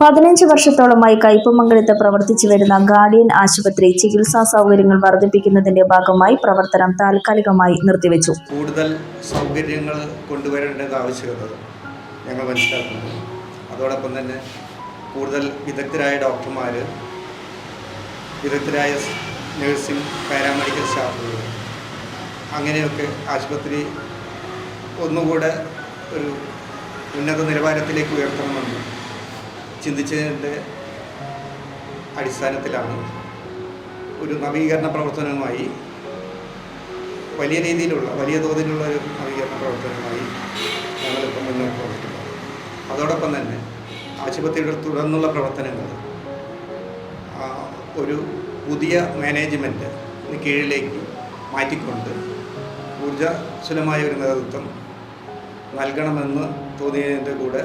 പതിനഞ്ച് വർഷത്തോളമായി കയ്പമംഗലത്ത് പ്രവർത്തിച്ചു വരുന്ന ഗാർഡിയൻ ആശുപത്രി ചികിത്സാ സൗകര്യങ്ങൾ വർദ്ധിപ്പിക്കുന്നതിന്റെ ഭാഗമായി പ്രവർത്തനം താൽക്കാലികമായി നിർത്തിവെച്ചു. കൂടുതൽ സൗകര്യങ്ങൾ കൊണ്ടുവരേണ്ടത് ആവശ്യകത ഞങ്ങൾ മനസ്സിലാക്കുന്നു. അതോടൊപ്പം തന്നെ കൂടുതൽ വിദഗ്ധരായ ഡോക്ടർമാർ വിദഗ്ധരായ നഴ്സിംഗ് പാരാമെഡിക്കൽ സ്റ്റാഫുകൾ അങ്ങനെയൊക്കെ ആശുപത്രി ഒന്നുകൂടെ ഒരു ഉന്നത നിലവാരത്തിലേക്ക് ഉയർത്തണമെന്ന് ചിന്തിച്ചതിന്റെ അടിസ്ഥാനത്തിലാണ് ഒരു നവീകരണ പ്രവർത്തനവുമായി വലിയ രീതിയിലുള്ള വലിയ തോതിലുള്ള ഒരു നവീകരണ പ്രവർത്തനവുമായി ഞങ്ങളിപ്പോൾ മുന്നോട്ട് പോയിട്ടുള്ളത് അതോടൊപ്പം തന്നെ ആശുപത്രിയുടെ തുടർന്നുള്ള പ്രവർത്തനങ്ങൾ ഒരു പുതിയ മാനേജ്മെന്റ് കീഴിലേക്ക് മാറ്റിക്കൊണ്ട് ഊർജസ്വലമായ ഒരു നേതൃത്വം നൽകണമെന്ന് തോന്നിയതിന്റെ കൂടെ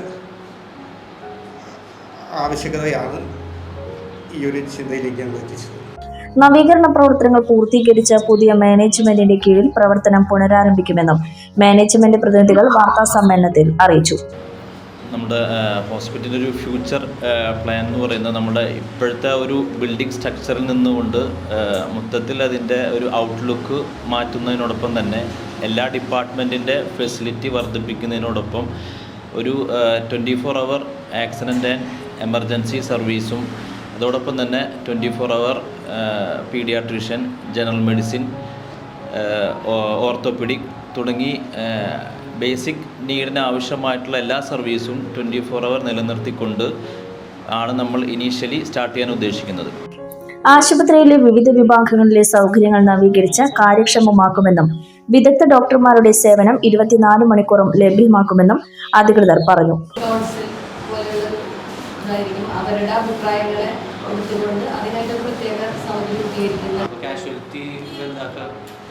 ആവശ്യകതയാണ് ഈ ഒരു ചിന്തയിലേക്ക് ഞങ്ങൾ എത്തിച്ചത്. നവീകരണ പ്രവർത്തനങ്ങൾ പൂർത്തീകരിച്ച പുതിയ മാനേജ്മെന്റിന്റെ കീഴിൽ പ്രവർത്തനം പുനരാരംഭിക്കുമെന്നും മാനേജ്മെന്റ് പ്രതിനിധികൾ വാർത്താ സമ്മേളനത്തിൽ അറിയിച്ചു. നമ്മുടെ ഹോസ്പിറ്റലിന്റെ ഒരു ഫ്യൂച്ചർ പ്ലാൻ എന്ന് പറയുന്നത് നമ്മുടെ ഇപ്പോഴത്തെ ഒരു ബിൽഡിംഗ് സ്ട്രക്ചറിൽ നിന്നുകൊണ്ട് മൊത്തത്തിൽ അതിന്റെ ഒരു ഔട്ട്ലുക്ക് മാറ്റുന്നതിനോടൊപ്പം തന്നെ എല്ലാ ഡിപ്പാർട്ട്മെന്റിന്റെ ഫെസിലിറ്റി വർദ്ധിപ്പിക്കുന്നതിനോടൊപ്പം ഒരു twenty four hour accident and emergency സർവീസും അതോടൊപ്പം തന്നെ twenty four hour paediatrician general medicine orthopaedic തുടങ്ങി ബേസിക് നീഡിന് ആവശ്യമായിട്ടുള്ള എല്ലാ സർവീസും ട്വന്റി ഫോർ അവർ നിലനിർത്തിക്കൊണ്ട് ആണ് നമ്മൾ ഇനീഷ്യലി സ്റ്റാർട്ട് ചെയ്യാൻ ഉദ്ദേശിക്കുന്നത്. ആശുപത്രിയിലെ വിവിധ വിഭാഗങ്ങളിലെ സൗകര്യങ്ങൾ നവീകരിച്ച് കാര്യക്ഷമമാക്കുമെന്നും വിദഗ്ധ ഡോക്ടർമാരുടെ സേവനം ഇരുപത്തിനാല് മണിക്കൂറും ലഭ്യമാക്കുമെന്നും അധികൃതർ പറഞ്ഞു. ഇതായിരിക്കും അവരുടെ അഭിപ്രായങ്ങളെ കൊടുത്തുകൊണ്ട് അതിനായിട്ട് പ്രത്യേക സൗകര്യം രൂപീകരിക്കുന്ന കാഷ്വാലിറ്റി വലുതാക്കുക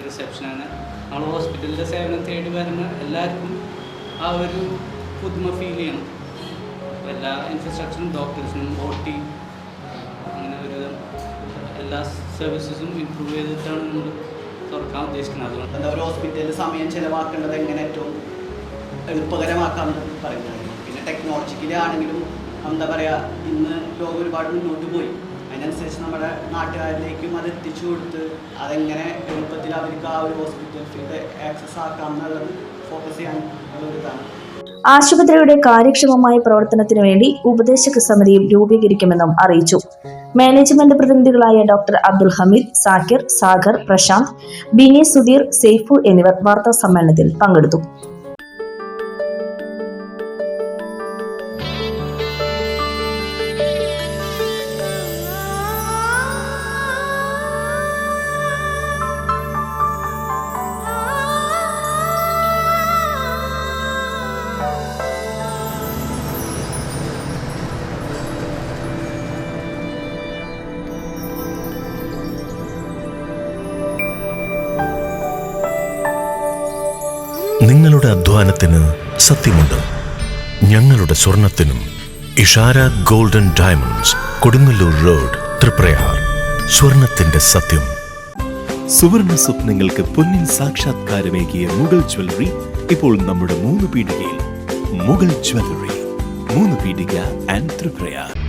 റിസപ്ഷനാണ് നമ്മൾ ഹോസ്പിറ്റലിന്റെ സേവനം തേടി വരുന്ന എല്ലാവർക്കും ആ ഒരു പുതുമ ഫീൽ ചെയ്യണം. എല്ലാ ഇൻഫ്രാസ്ട്രക്ചറും ഡോക്ടേഴ്സിനും ഒ ടി അങ്ങനെ ഒരു എല്ലാ സർവീസസും ഇമ്പ്രൂവ് ചെയ്തിട്ടാണ് നമ്മൾ തുറക്കാൻ ഉദ്ദേശിക്കുന്നത്. അതുകൊണ്ട് എന്താ ഒരു ഹോസ്പിറ്റലിൽ സമയം ചിലവാക്കേണ്ടത് എങ്ങനെ ഏറ്റവും എളുപ്പകരമാക്കാമെന്ന് പറയുന്നത്? പിന്നെ ടെക്നോളജിക്കലി ആണെങ്കിലും എന്താ പറയുക ഇന്ന് ലോകം ഒരുപാട് മുന്നോട്ട് പോയി. അതിനനുസരിച്ച് നമ്മുടെ നാട്ടുകാരിലേക്കും അത് എത്തിച്ചു കൊടുത്ത് അതെങ്ങനെ എളുപ്പത്തിൽ അവർക്ക് ആ ഒരു ഹോസ്പിറ്റൽ ഫീൽഡ് ആക്സസ് ആക്കാം എന്നുള്ളത് ഫോക്കസ് ചെയ്യാൻ ഒരു ഇതാണ്. ആശുപത്രിയുടെ കാര്യക്ഷമമായ പ്രവർത്തനത്തിനു വേണ്ടി ഉപദേശക സമിതിയും രൂപീകരിക്കുമെന്നും അറിയിച്ചു. മാനേജ്മെന്റ് പ്രതിനിധികളായ ഡോക്ടർ അബ്ദുൽ ഹമീദ് സാക്കിർ സാഗർ പ്രശാന്ത് ബിനി സുധീർ സെയ്ഫു എന്നിവർ വാർത്താ സമ്മേളനത്തിൽ പങ്കെടുത്തു. നിങ്ങളുടെ അധ്വാനത്തിന് സത്യമുണ്ട്. ഞങ്ങളുടെ സ്വർണത്തിനും Ishara golden diamonds Kodungallur road Thriprayar. സ്വർണത്തിന്റെ സത്യം. സുവർണ സ്വപ്നങ്ങൾക്ക് പൊന്നിൻ സാക്ഷാത്കാരമേകിയ മുഗൾ ജ്വല്ലറി ഇപ്പോൾ നമ്മുടെ മൂന്ന് പീടികയിൽ. മുഗൾ ജ്വല്ലറി മൂന്ന് പീടിക ആൻഡ് ത്രിപ്രയാർ